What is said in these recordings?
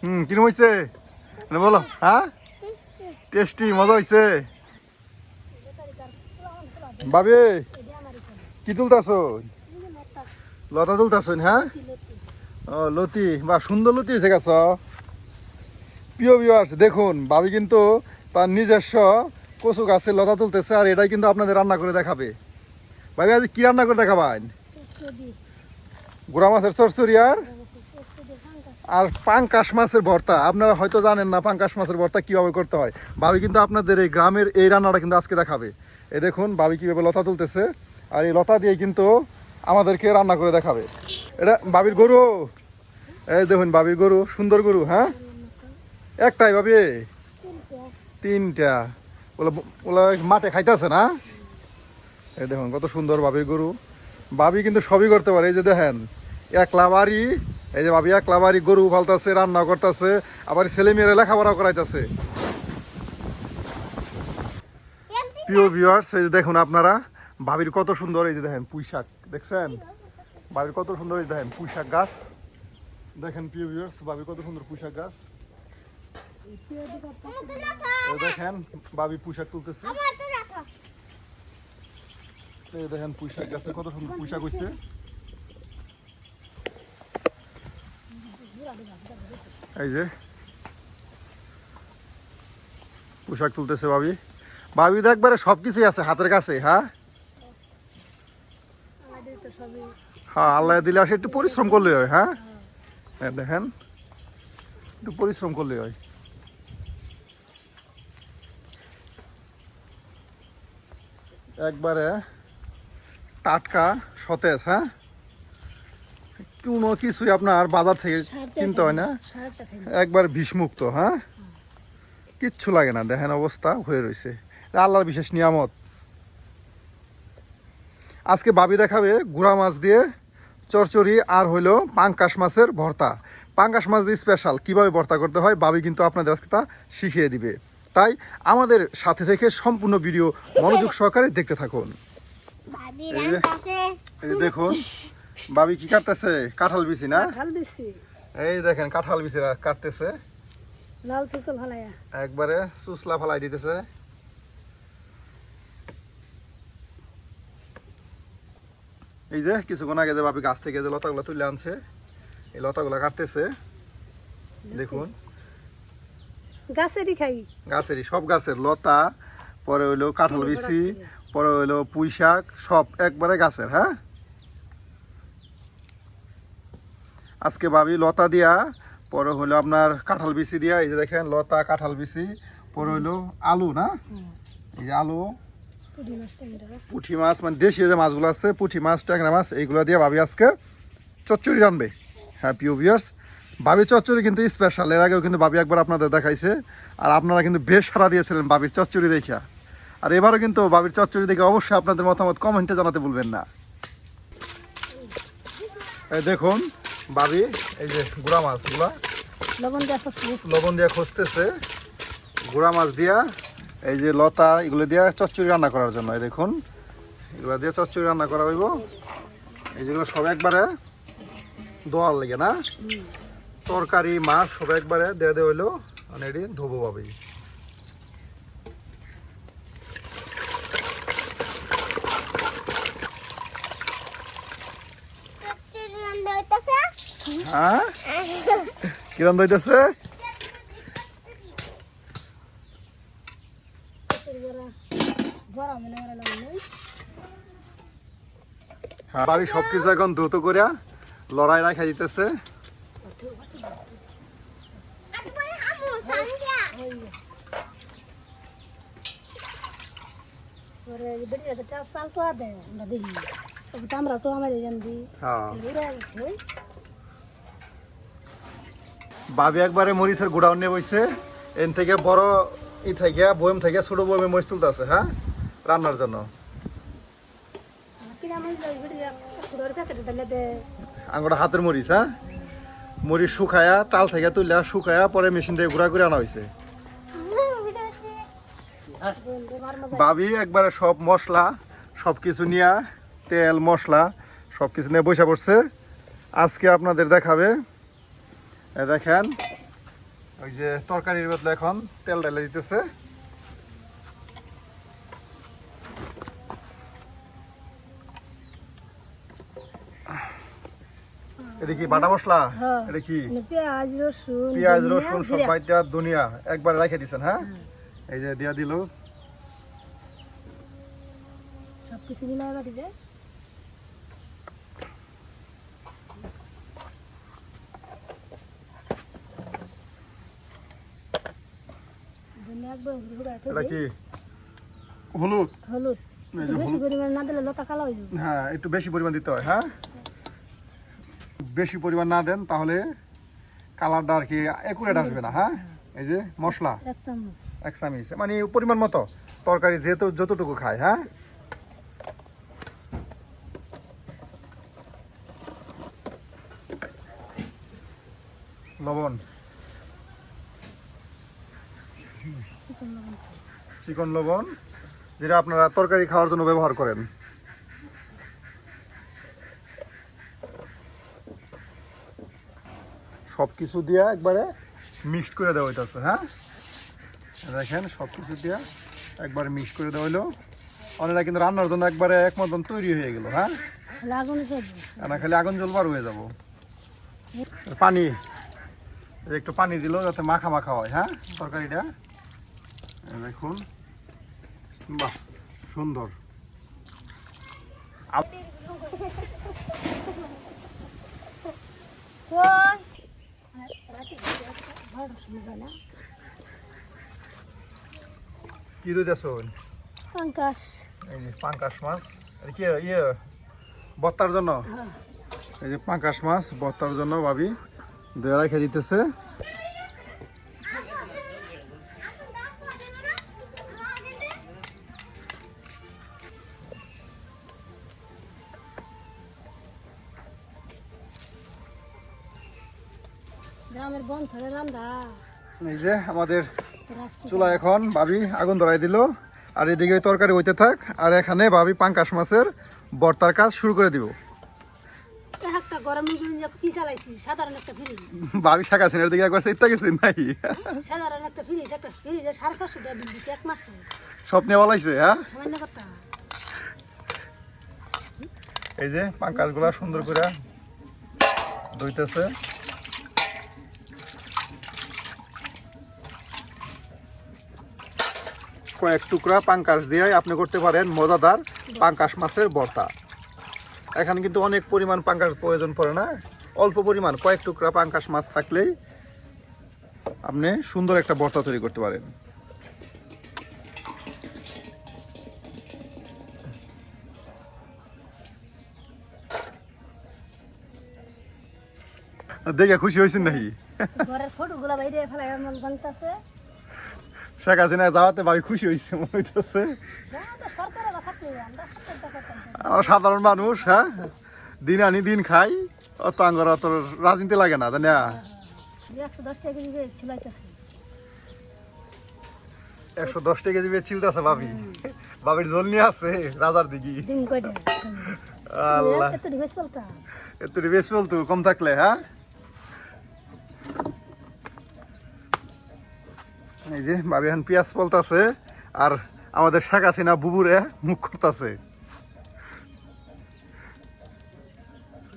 হুম কিরম হয়েছে বলো হ্যাঁ? টেস্টি, মজা হয়েছে বাবে কি তুলতাছ? লতা তুলতাছ হ্যাঁ? ও, লতি বা সুন্দর লতি হয়েছে গাছ প্রিয় ভিউয়ার্স দেখুন বাবি কিন্তু তার নিজস্ব কচু গাছের লতা তুলতেছে আর এটাই কিন্তু আপনাদের রান্না করে দেখাবে। ভাবি, আজ কি রান্না করে দেখাবেন? গুড়া মাছের চরচড়ি আর আর পাঙ্কাশ মাছের ভর্তা, আপনারা হয়তো জানেন না পাঙ্কাশ মাছের ভর্তা কীভাবে করতে হয়। ভাবি কিন্তু আপনাদের এই গ্রামের এই রান্নাটা কিন্তু আজকে দেখাবে। এ দেখুন, ভাবি কীভাবে লতা তুলতেছে, আর এই লতা দিয়ে কিন্তু আমাদেরকে রান্না করে দেখাবে। এটা বাবির গরু। এই দেখুন বাবির গরু, সুন্দর গরু হ্যাঁ? একটাই ভাবি? তিনটা। ওলা ওলা মাঠে খাইতেছে না? এই দেখুন, কত সুন্দর বাবির গরু। বাবি কিন্তু সবই করতে পারে, এই যে দেখেন। একলা বাড়ি, এই যে ভাবি, একলা বাড়ি, গরু ফালতাছে রান্না করতেছে, আবার ছেলে মেয়েরা লেখাপড়া করাইতেছে। প্রিয় ভিউয়ার্স এই যে দেখুন আপনারা, ভাবির কত সুন্দর, এই যে দেখেন পুঁই শাক দেখছেন? ভাবির কত সুন্দর, এই দেখেন পুঁই শাক গাছ। দেখেন প্রিয় ভিউয়ার্স ভাবি কত সুন্দর পুঁই শাক গাছ দেখেন, ভাবি পুঁই তুলতেছে। দেখেন পুঁই গাছে কত সুন্দর পুঁই শাক হইছে। এই যে। পোশাক তুলতেছে ভাবি। ভাবি তো একবারে সব কিছুই আছে হাতের কাছে হ্যাঁ? হ্যাঁ আল্লাহ দিলে আসে একটু পরিশ্রম করলে হয় হ্যাঁ? হ্যাঁ, দেখেন। একটু পরিশ্রম করলে হয়। একবারে টাটকা সতেজ হ্যাঁ? কোনো কিছুই আপনার বাজার থেকে কিনতে হয় না। একবার বিষমুক্ত হ্যাঁ? কিচ্ছু লাগে না দেখেন অবস্থা হয়ে রয়েছে আল্লাহর বিশেষ নিয়ামত। আজকে বাবি দেখাবে গুড়া মাছ দিয়ে চরচড়ি আর হইল পাঙ্কাশ মাছের ভর্তা। পাঙ্কাশ মাছ দিয়ে স্পেশাল কীভাবে ভর্তা করতে হয় বাবি কিন্তু আপনাদের আজকে তা শিখিয়ে দিবে। তাই আমাদের সাথে থেকে সম্পূর্ণ ভিডিও মনোযোগ সহকারে দেখতে থাকুন। দেখুন। বাবি কি কাটতেছে? কাঁঠাল বিচি না? ভালো বেশি এই দেখেন কাঁঠাল বিচি কাটতেছে। লাল সুসল ভালাইয়া একবারে সুসলা ফেলাই দিতেছে। এই যে কিছুক্ষণ আগে যে বাপি গাছ থেকে যে লতাগুলো তুলে আনছে এই লতাগুলো কাটতেছে। দেখুন। গাছেরই খাই। গাছেরই সব গাছের লতা পরে হইল কাঁঠাল বিচি পরে হইল পুঁই শাক সব একবারে গাছের হ্যাঁ? আজকে ভাবি লতা দিয়া পরে হইল আপনার কাঁঠাল বিচি দিয়া এই যে দেখেন লতা কাঁঠাল বিচি পরে হইল আলু না? এই যে আলু। পুঁটি মাছ টাইমটা পুঁঠি মাছ মানে দেশীয় যে মাছগুলো আছে পুঁঠি মাছ ট্যাংরা মাছ এইগুলো দিয়ে ভাবি আজকে চচ্চড়ি রানবে। হ্যাঁ পিও ভাবি চচ্চড়ি কিন্তু স্পেশাল এর আগেও কিন্তু ভাবি একবার আপনাদের দেখাইছে আর আপনারা কিন্তু বেশ সারা দিয়েছিলেন বাবির চচ্চড়ি দেখিয়া। আর এবারও কিন্তু বাবির চচ্চড়ি দেখে অবশ্যই আপনাদের মতামত কমেন্টে জানাতে ভুলবেন না। দেখুন ভাবি এই যে গুড়া মাছগুলা। লবণ ফসল লবণ দিয়ে খসতেছে। গুড়া মাছ দিয়া এই যে লতা এগুলো দিয়ে চচ্চড়ি রান্না করার জন্য এই দেখুন। এগুলো দিয়ে চচ্চড়ি রান্না করা হইব। এই যেগুলো সব একবারে দোয়ার লেগে না? তরকারি মাছ সব একবারে দিয়ে দেওয়া হইল মানে এটি ধোবো পাবেই হ্যাঁ? কিরম দইতেছে হ্যাঁ ভাবি সব এখন দ্রুত করিয়া লড়াই রাখা দিতেছে। চাল তো আদে আমরা দেখি। আমরা তো আমার এখান দিই ঘুরে গেছে বাবি একবারে মরিচের গুড়াও নিয়ে বইছে এন থেকে বড় ই থেকে বয়ম থেকে ছোট বয়মে মরিচ তুলতেছে হ্যাঁ? রান্নার জন্য। আঙ্গুটা হাতের মরিচ হ্যাঁ? মরিচ শুকায়া টাল থেকে তুললে শুকায়া পরে মেশিন থেকে গুঁড়া করে আনা হয়েছে বাবি একবারে সব মশলা সব কিছু নিয়া তেল মশলা সব কিছু নিয়ে বসে পড়ছে। আজকে আপনাদের দেখাবে দেখেন ওই যে তরকারির বদলে এখন তেল ঢেলে দিতেছে। এটা কি বাটা মশলা? হ্যাঁ। এটা কি? পেঁয়াজ রসুন পেঁয়াজ রসুন সব বাইটা দুনিয়া একবার রেখে দিছেন হ্যাঁ? এই যে দিয়া দিল। সব কিছু মিলাই বাটিতে ধনিয়া এটা কি? হলুদ? হলুদ। একটু বেশি হলুদ। না দিলে লতা কালো হয়ে যাবে। হ্যাঁ একটু বেশি পরিমাণ দিতে হয় হ্যাঁ? বেশি পরিমাণ না দেন তাহলে কালারটা আর কি একুরেট আসবে না হ্যাঁ? এই যে মশলা। এক চামিচ। মানে পরিমাণ মতো। তরকারি যেহেতু যতটুকু খায় হ্যাঁ? লবণ। চিকেন লবণ যেটা আপনারা তরকারি খাওয়ার জন্য ব্যবহার করেন। সব কিছু দিয়ে একবারে মিক্সড করে দেওয়া হইতেছে হ্যাঁ? দেখেন সব কিছু দিয়ে একবারে মিক্স করে দেওয়া হইল। অনেরা কিন্তু রান্নার জন্য একবারে এক মতন তৈরি হয়ে গেল হ্যাঁ? না খালি আগুন জ্বলবার হয়ে যাব। পানি একটু পানি দিল যাতে মাখা মাখা হয় হ্যাঁ? তরকারিটা। দেখুন। বাহ সুন্দর। কি দিতেছ পাঙ্কাশ। এই যে পাঙ্কাশ মাছ। কি ইয়ে বত্তার জন্য? এই যে পাঙ্কাশ মাছ বত্তার জন্য ভাবি। দয়া রেখে দিতেছে। এই যে আমাদের চুলা এখন ভাবি আগুন ধরাই দিল। আর এদিকে তরকারি হইতে থাক আর এখানে ভাবি পাঙ্কাশ মাছের বর্তার কাজ শুরু করে দিব। ভাবি দিকে একবার নাই। স্বপ্নে বলাইছে হ্যাঁ? এই যে পাঙ্কাশগুলা সুন্দর করে ধুইতেছে। কয়েক টুকরা পাঙ্কাশ দিয়ে আপনি করতে পারেন মজাদার পাঙ্কাশ মাছের ভর্তা। এখানে কিন্তু অনেক পরিমাণ পাঙ্কাশ প্রয়োজন পড়ে না। অল্প পরিমাণ, কয়েক টুকরা পাঙ্কাশ মাছ থাকলেই আপনি সুন্দর একটা ভর্তা তৈরি করতে পারেন। দেখে খুশি হয়েছেন নাকি? ঘরের ফটোগুলো বাইরে ফেলাই এমন বানতেছে। শেখ হাসিনা যাওয়াতে ভাই খুশি হয়েছে মনে হইতেছে। সাধারণ মানুষ হ্যাঁ? দিন আনি দিন খাই। অত আঙ্গর অত রাজনীতি লাগে না জানি একশো দশ টাকা দিবে চিলতেছে ভাবি। ভাবির জল নিয়ে আছে রাজার কয়টা? আল্লাহ। এত বেশ বলতো কম থাকলে হ্যাঁ? এই যে ভাবি এখন পেঁয়াজ বলতাছে আর আমাদের শেখ হাসিনা বুবুরে মুখ করতেছে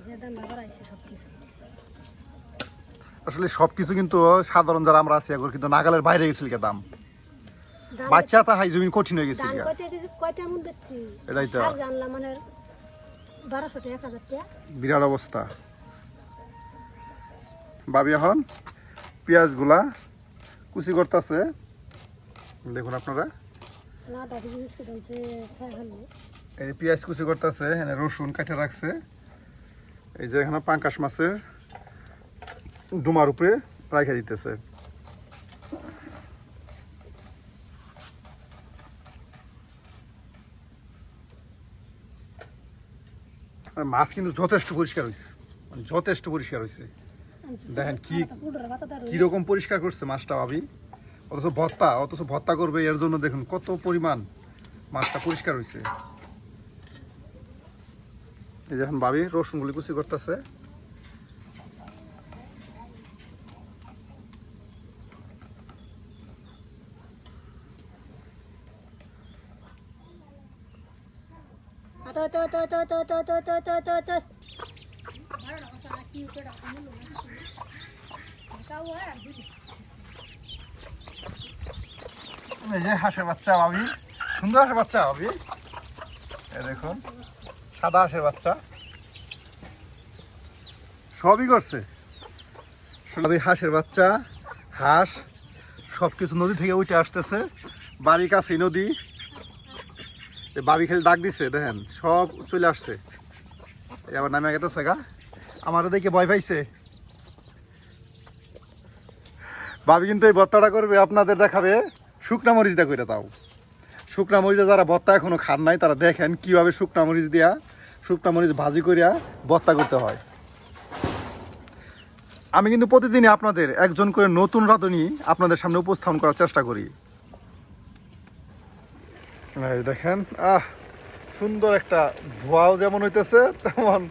যে সব কিছু আসলে সবকিছু কিন্তু সাধারণ যারা আমরা আছি এখন কিন্তু নাগালের বাইরে গেছিল কে দাম। বাচ্চা তা হাই জমিন কঠিন হয়ে গেছিল এটাই তো। মানে বিরাট অবস্থা। ভাবি এখন পেঁয়াজগুলা কুচি করতেছে। দেখুন আপনারা। এই পেঁয়াজ কুচি করতেছে এখানে রসুন কাটে রাখছে। এই যে এখানে পাঙ্কাশ মাছের ডুমার উপরে রাখা দিতেছে। মাছ কিন্তু যথেষ্ট পরিষ্কার হয়েছে মানে যথেষ্ট পরিষ্কার হয়েছে দেখেন কি কীরকম পরিষ্কার করছে মাছটা ভাবি অথচ ভত্তা অথচ ভত্তা করবে এর জন্য দেখুন কত পরিমাণ মাছটা পরিষ্কার হয়েছে এই যখন ভাবি রসুনগুলি কুচি করতেছে তো তো তো তো তো তো তো তো তো হাঁসের বাচ্চা, ভাবি। সুন্দর হাঁসের বাচ্চা এই দেখুন, সাদা হাঁসের বাচ্চা। সবই করছে। সবই হাঁসের বাচ্চা, হাঁস সব কিছু নদী থেকে উঠে আসতেছে। বাড়ির কাছে নদী। বাবি খেলে ডাক দিছে, দেখেন, সব চলে আসছে। আবার নামে গেতেছে গা। আমারও দেখে ভয় পাইছে। ভাবি কিন্তু এই ভর্তাটা করবে, আপনাদের দেখাবে। শুকনা মরিচ দিয়ে করে তাও শুকনা মরিচে যারা ভর্তা এখনও খান নাই, তারা দেখেন কীভাবে শুকনা মরিচ দিয়া, শুকনা মরিচ ভাজি করিয়া ভর্তা করতে হয়। আমি কিন্তু প্রতিদিনই আপনাদের একজন করে নতুন রাঁধুনি আপনাদের সামনে উপস্থাপন করার চেষ্টা করি। দেখেন, আহ, সুন্দর একটা ধোয়াও যেমন হইতেছে, তেমন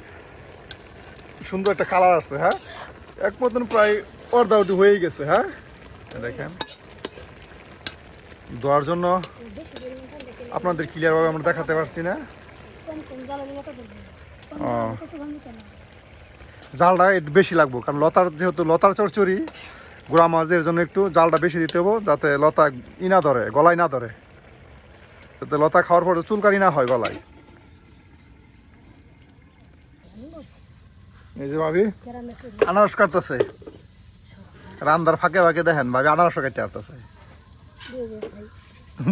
সুন্দর একটা কালার আসছে হ্যাঁ? এক মতন প্রায় অর্ধা অর্ধাউটি হয়েই গেছে হ্যাঁ? দেখেন। ধোয়ার জন্য আপনাদের ক্লিয়ারভাবে আমরা দেখাতে পারছি না। জালটা একটু বেশি লাগবো, কারণ লতার যেহেতু লতার চরচড়ি, গোড়া মাছদের জন্য একটু জালটা বেশি দিতে হব, যাতে লতা ই না ধরে, গলায় না ধরে। যাতে লতা খাওয়ার পরে চুলকারি না হয় গলায়। এই যে ভাবি আনারস কাটতেছে। রান্দার ফাঁকে ফাঁকে দেখেন ভাবি আনারস কাটতে আসতেছে দিয়ে দিয়ে খাই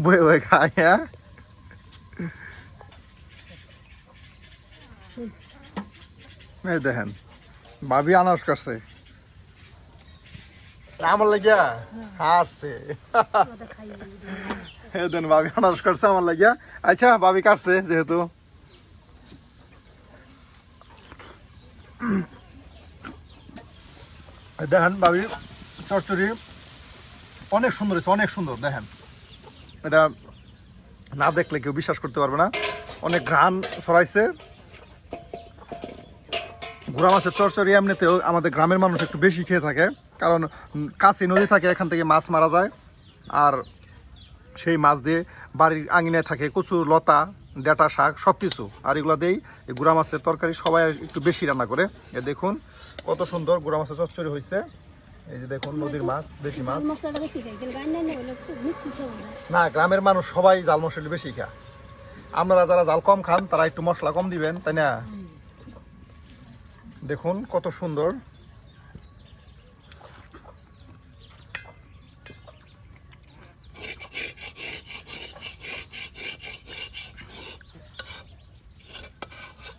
বয়ে বয়ে খায় হ্যাঁ? এই দেখেন ভাবি আনারস কাটছে। আমার লাগিয়া হারছে দেন ভাবি আনারস কাটছে আমার লাগিয়া। আচ্ছা ভাবি কাটছে যেহেতু। দেখেন ভাবি, চচ্চড়ি অনেক সুন্দর হয়েছে, অনেক সুন্দর, দেখেন। এটা না দেখলে কেউ বিশ্বাস করতে পারবে না। অনেক ঘ্রাণ ছড়াইছে। ঘোড়া মাছের চরচড়ি এমনিতেও আমাদের গ্রামের মানুষ একটু বেশি খেয়ে থাকে, কারণ কাছে নদী থাকে, এখান থেকে মাছ মারা যায়। আর সেই মাছ দিয়ে বাড়ির আঙিনায় থাকে কচুর লতা ডাটা শাক সব কিছু আর এগুলো এই গুড়া মাছের তরকারি সবাই একটু বেশি রান্না করে। এ দেখুন কত সুন্দর গুড়া মাছের চচ্চড়ি হয়েছে এই যে দেখুন নদীর মাছ দেশি মাছ। না গ্রামের মানুষ সবাই জাল মশলা বেশি খায়। আপনারা যারা জাল কম খান তারা একটু মশলা কম দিবেন তাই না? দেখুন কত সুন্দর।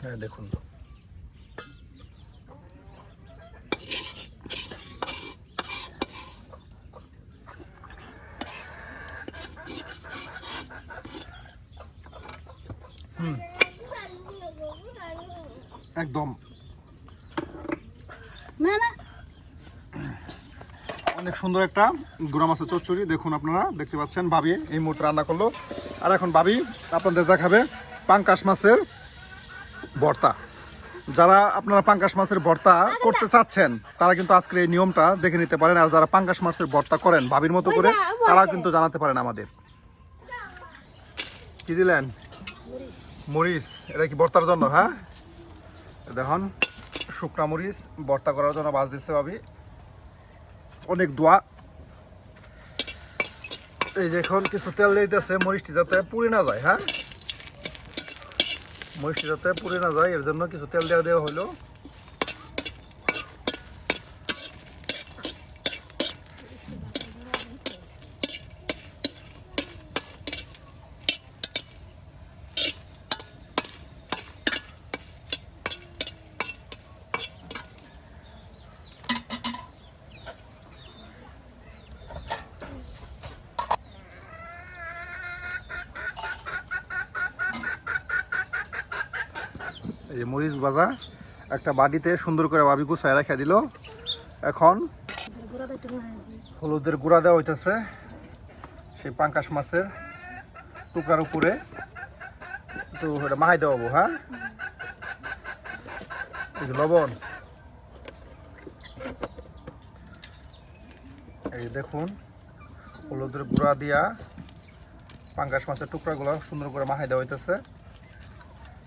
হ্যাঁ দেখুন একদম। অনেক সুন্দর একটা গুড়া মাছের চচ্চড়ি দেখুন আপনারা দেখতে পাচ্ছেন ভাবি এই মুহূর্তে রান্না করল। আর এখন ভাবি আপনাদের দেখাবে পাঙ্কাশ মাছের ভর্তা। যারা আপনারা পাঙ্কাশ মাছের ভর্তা করতে চাচ্ছেন তারা কিন্তু আজকের এই নিয়মটা দেখে নিতে পারেন। আর যারা পাঙ্কাশ মাছের ভর্তা করেন ভাবির মতো করে তারা কিন্তু জানাতে পারেন আমাদের। কি দিলেন? মরিচ। এটা কি ভর্তার জন্য হ্যাঁ? দেখুন শুকনা মরিচ ভর্তা করার জন্য বাজ দিচ্ছে ভাবি। অনেক দোয়া। এই যে এখন কিছু তেল দিতেছে মরিচটি যাতে পুড়ে না যায় হ্যাঁ? মরিচটি যাতে পুড়ে না যায় এর জন্য কিছু তেল দেওয়া দেওয়া হলো। এই যে মরিচ ভাজা, একটা বাটিতে সুন্দর করে বাবি গুছায় রেখে দিল। এখন হলুদের গুঁড়া দেওয়া হইতেছে, সেই পাঙ্কাশ মাছের টুকরার উপরে। একটু এটা মাহাই দেওয়াবো হ্যাঁ? এই যে লবণ। এই দেখুন, হলুদের গুঁড়া দিয়া পাঙ্কাশ মাছের টুকরাগুলো সুন্দর করে মাহাই দেওয়া হইতেছে।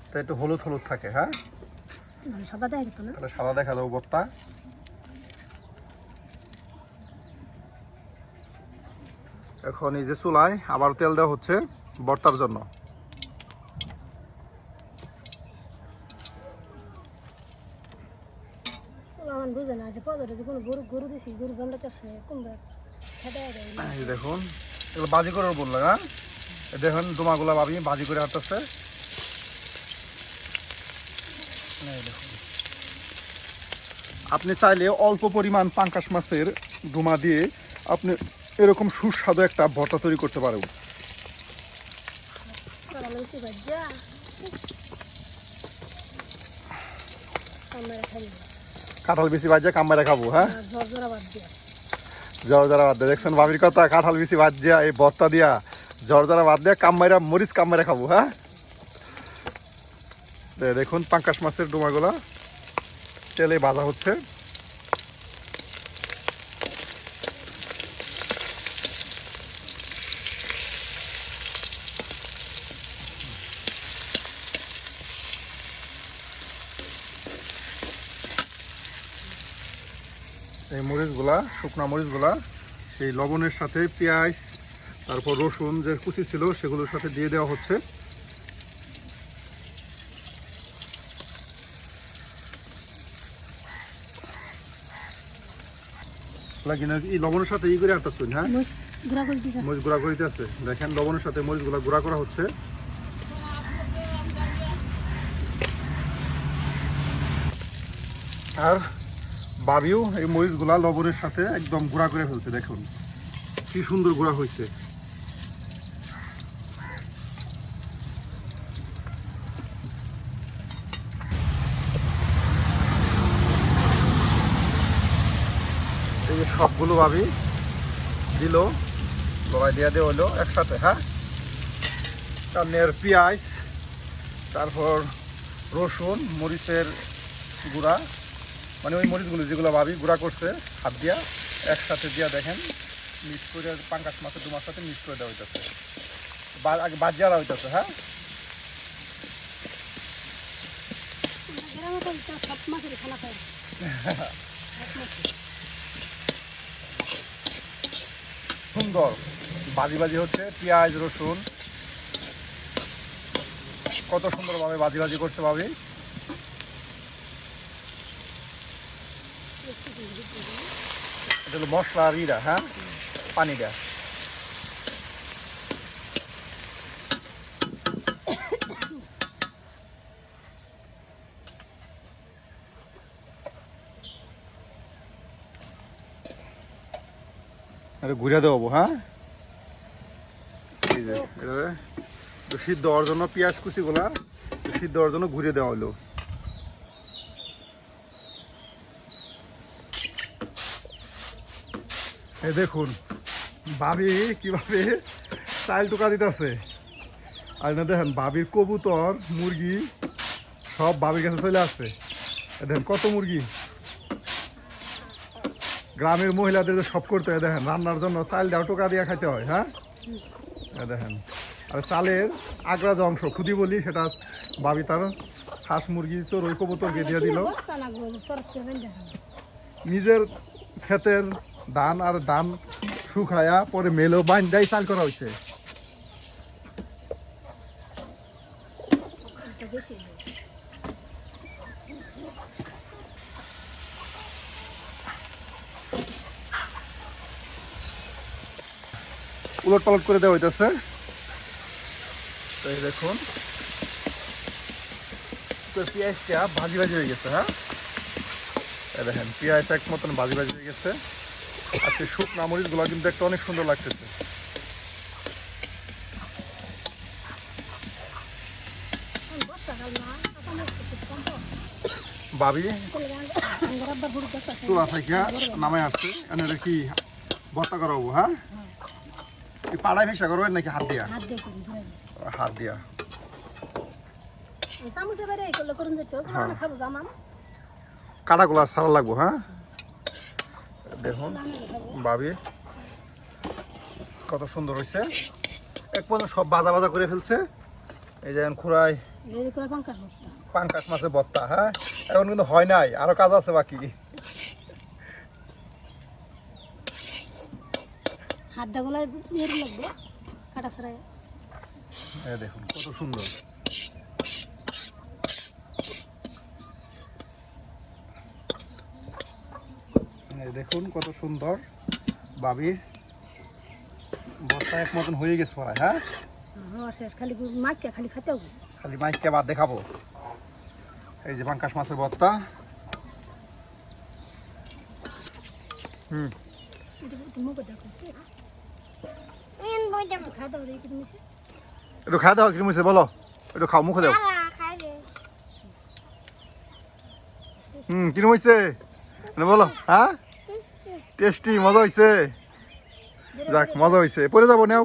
তো একটু হলুদ হলুদ থাকে হ্যাঁ? মানে সাদা দেয় না? তাহলে সাদা দেখা যাব ভর্তা এখন এই যে চুলায় আবার তেল দেওয়া হচ্ছে ভর্তার জন্য। দেখুন এগুলো বাজি করে বললাম হ্যাঁ? দেখুন ডোমাগুলা ভাবি বাজি করে হাঁটতেছে এই দেখুন। আপনি চাইলে অল্প পরিমাণ পাঙ্কাশ মাছের ডোমা দিয়ে আপনি এরকম সুস্বাদু একটা ভর্তা তৈরি করতে পারেন। কাঁঠাল বেশি বাজে কামারে খাব হ্যাঁ? জ্বরা বাদ দিয়া। দেখছেন ভাবির কথা, কাঁঠাল বেশি দিয়া এই ভর্তা দিয়া জ্বর যারা বাদ দিয়া কামমাইরা মরিচ কামমাইরা খাব হ্যাঁ? দেখুন পাঙ্কাশ মাছের ডোমাগুলা। তেলে ভাজা হচ্ছে। এই মরিচগুলা, শুকনো মরিচগুলা, সেই লবণের সাথে পেঁয়াজ, তারপর রসুন যে কুচি ছিল, সেগুলোর সাথে দিয়ে দেওয়া হচ্ছে। লাগি না এই লবণের সাথে ই করে একটা শুন হ্যাঁ? মরিচ গুঁড়া করে দিতে মরিচ গুঁড়া করিতে আছে। দেখেন লবণের সাথে মরিচগুলা গুঁড়া করা হচ্ছে। আর বাবিও এই মরিচগুলা লবণের সাথে একদম গুঁড়া করে ফেলছে দেখুন। কি সুন্দর গুড়া হয়েছে। সবগুলো ভাবি দিল লড়াই দিয়ে দেওয়া হলো একসাথে হ্যাঁ? সামনের পেঁয়াজ তারপর রসুন মরিচের গুঁড়া। মানে ওই মরিচগুলো যেগুলো ভাবি গুঁড়া করছে হাত দিয়া একসাথে দিয়া দেখেন মিক্স করে পাঙ্কাশ মাছের দু মাছ সাথে মিক্স করে দেওয়া হইতেছে। আগে বাজিয়ারা হইতেছে হ্যাঁ? সব মাছের খানা খায়। সুন্দর বাজি বাজি হচ্ছে পেঁয়াজ, রসুন। কত সুন্দরভাবে বাজি বাজি করছে ভাবি। মশলা আর ইরা হ্যাঁ? পানিটা। আরে ঘুরে দেবো হ্যাঁ? সিদ্ধ হওয়ার জন্য পেঁয়াজ কুচিগুলা সিদ্ধ হওয়ার জন্য ঘুরে দেওয়া হলো। এ দেখুন, ভাবি কীভাবে চাইল টোকা দিতেছে। আর না দেখেন, ভাবির কবুতর, মুরগি, সব ভাবির কাছে চলে আসছে। দেখেন, কত মুরগি? গ্রামের মহিলাদের যে সব করতে হয়, দেখেন, রান্নার জন্য চাল দেওয়া, টোকা দিয়ে খাইতে হয় হ্যাঁ? দেখেন, আর চালের আগ্রা যে অংশ, খুদি বলি, সেটা বাবি তার হাঁস মুরগি, চড়ুই কবুতরকে দিয়ে দিল। নিজের ক্ষেতের ধান আর ধান শুকায়া পরে মেলো বাইন্দাই চাল করা হয়েছে এটা বেশি উলট পালট করে দেওয়া হইতেছে। তো এই দেখুন। তো পেঁয়াজটা ভাজি ভাজি হয়ে গেছে হ্যাঁ? দেখেন, পেঁয়াজ এক মতন ভাজি ভাজি হয়ে গেছে। আর সেই শুকনা মরিচগুলো কিন্তু একটা অনেক সুন্দর লাগতেছে। বর্ষাকাল না এখন একটু খুব কম পাওয়া। ভাবি কোন গান- আমার আব্বার গরু দেখতে আছে। চুলা থেকে নামে আসছে। এনে কি ভর্তা করাবো হ্যাঁ? পাড়ায় মিশা করবেন নাকি হাত দিয়া? হাত দিয়ে হাত দিয়া। চামচে বাইরে করলে করুন যেত খাব জামাম। কাটাগুলা সারা লাগবো হ্যাঁ? দেখুন ভাবি কত সুন্দর হয়েছে এক পর্যন্ত সব বাজা বাজা করে ফেলছে। এই যে খুঁড়ায় পাঙ্কাশ মাছের ভর্তা হ্যাঁ? এখন কিন্তু হয় নাই আরও কাজ আছে বাকি। হাতটা গলায় এর লাগবে কাটা ছাড়াই। দেখুন কত সুন্দর। দেখুন কত সুন্দর। বাবি ভর্তা এক মতন হয়ে গেছে পড়ায় হ্যাঁ? শেষ খালি মাইকে খালি খেতে হবে। খালি মাইককে বাদ দেখাবো। এই যে পাঙ্কাশ মাছের ভর্তা হুম। এটা একটু মেন খাওয়া দাওয়া খাই দাও কি মুছে বলো। একটু খাও মুখে দাও। হুম কি হয়েছে বলো হ্যাঁ? টেস্টি মজা হয়েছে যাক মজা হয়েছে পরে যাব নেও।